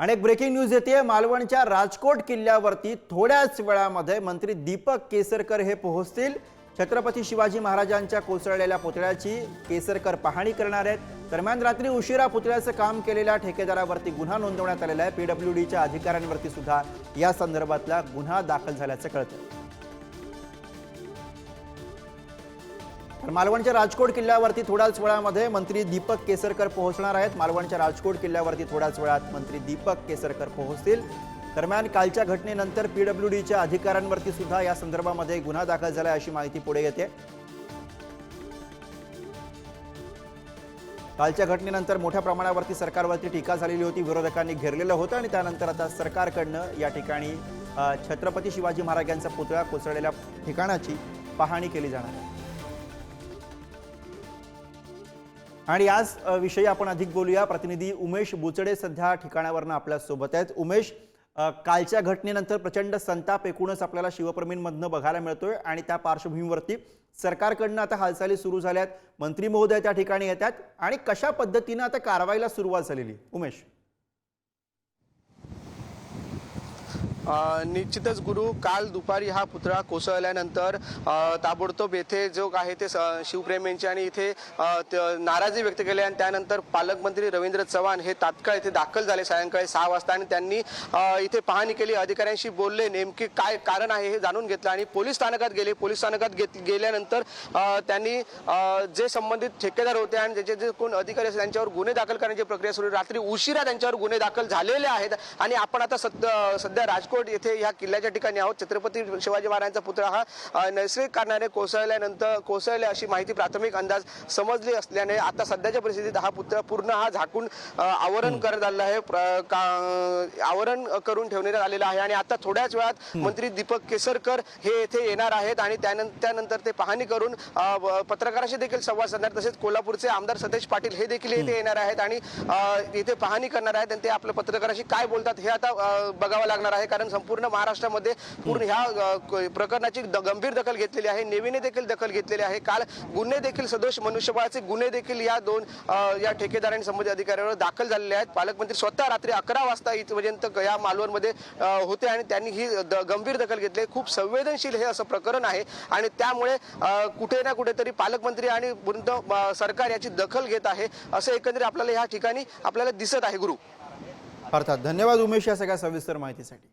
अनेक breaking news येते मालवणच्या राजकोट किल्ल्यावरती थोड्याच वेळामध्ये मंत्री दीपक केसरकर हे पोहोचतील. छत्रपती शिवाजी महाराजांच्या कोसळलेल्या पुतळ्याची केसरकर पाहणी करणार आहेत. दरम्यान रात्री उशिरा पुतळ्याचं काम केलेल्या ठेकेदारावरती गुन्हा नोंदवण्यात आलेला आहे. पीडब्ल्यू डीच्या अधिकाऱ्यांवरती सुद्धा या संदर्भातला गुन्हा दाखल झाल्याचं कळतं तर मालवणच्या राजकोट किल्ल्यावरती थोड्याच वेळामध्ये मंत्री दीपक केसरकर पोहोचणार आहेत. मालवणच्या राजकोट किल्ल्यावरती थोड्याच वेळात मंत्री दीपक केसरकर पोहोचतील. दरम्यान कालच्या घटनेनंतर पीडब्ल्यू डीच्या अधिकाऱ्यांवरती सुद्धा या संदर्भामध्ये गुन्हा दाखल झाला अशी माहिती पुढे येते. कालच्या घटनेनंतर मोठ्या प्रमाणावरती सरकारवरती टीका झालेली होती. विरोधकांनी घेरलेलं होतं आणि त्यानंतर आता सरकारकडनं या ठिकाणी छत्रपती शिवाजी महाराजांचा पुतळा कोसळलेल्या ठिकाणाची पाहणी केली जाणार आहे. आणि आज विषयी आपण अधिक बोलूया. प्रतिनिधी उमेश बुचडे सध्या ठिकाणावरनं आपल्यासोबत आहेत. उमेश कालच्या घटनेनंतर प्रचंड संताप एकूणच आपल्याला शिवप्रेमींमधनं बघायला मिळतोय आणि त्या पार्श्वभूमीवरती सरकारकडनं आता हालचाली सुरू झाल्यात. मंत्री महोदय त्या ठिकाणी येतात आणि कशा पद्धतीनं आता कारवाईला सुरुवात झालेली? उमेश. निश्चितच गुरु काल दुपारी हा पुतळा कोसळल्यानंतर ताबडतोब येथे जो आहे ते स- शिवप्रेमींचे आणि इथे नाराजी व्यक्त केली आणि त्यानंतर पालकमंत्री रवींद्र चव्हाण हे तात्काळ इथे दाखल झाले सायंकाळी सहा वाजता आणि त्यांनी इथे पाहणी केली. अधिकाऱ्यांशी बोलले नेमके काय कारण आहे हे जाणून घेतलं आणि पोलीस स्थानकात गेले. पोलीस स्थानकात घेत गेल्यानंतर त्यांनी जे संबंधित ठेकेदार होते आणि ज्याचे जे कोण अधिकारी असतील त्यांच्यावर गुन्हे दाखल करण्याची प्रक्रिया सुरू रात्री उशिरा त्यांच्यावर गुन्हे दाखल झालेले आहेत आणि आपण आता सध्या सध्या राजकोट येथे या किल्ल्याच्या ठिकाणी आहोत. छत्रपती शिवाजी महाराजांचा पुतळा हा नैसर्गिक कारणाने कोसळल्यानंतर कोसळले अशी माहिती प्राथमिक अंदाज समजली असल्याने आता सध्याच्या परिस्थितीत हा पुतळा पूर्ण हा झाकून आवरण करत आलेला आहे. आवरण करून ठेवण्यात आलेलं आहे आणि आता थोड्याच वेळात मंत्री दीपक केसरकर हे येथे येणार आहेत आणि त्यानंतर ते पाहणी करून पत्रकारांशी देखील संवाद साधणार. तसेच कोल्हापूरचे आमदार सतेज पाटील हे देखील येथे येणार आहेत आणि इथे पाहणी करणार आहेत आणि ते आपल्या पत्रकारांशी काय बोलतात हे आता बघावं लागणार आहे. कारण संपूर्ण महाराष्ट्रामध्ये पूर्ण ह्या प्रकरणाची द- गंभीर दखल घेतलेली आहे. नेवीने देखील दखल घेतलेली आहे. काल गुन्हे देखील सदोष मनुष्यबळाचे गुन्हे देखील या दोन या ठेकेदार आणि संबंधित अधिकाऱ्यांवर दाखल झालेले आहेत. पालकमंत्री स्वतः रात्री अकरा वाजता इथपर्यंत या मालवणमध्ये होते आणि त्यांनी ही द- गंभीर दखल घेतली खूप संवेदनशील हे असं प्रकरण आहे आणि त्यामुळे कुठे ना कुठेतरी पालकमंत्री आणि सरकार याची दखल घेत आहे. असं एकंदरीत आपल्याला या ठिकाणी आपल्याला दिसत आहे गुरु. अर्थात धन्यवाद उमेश या सगळ्या सविस्तर माहितीसाठी.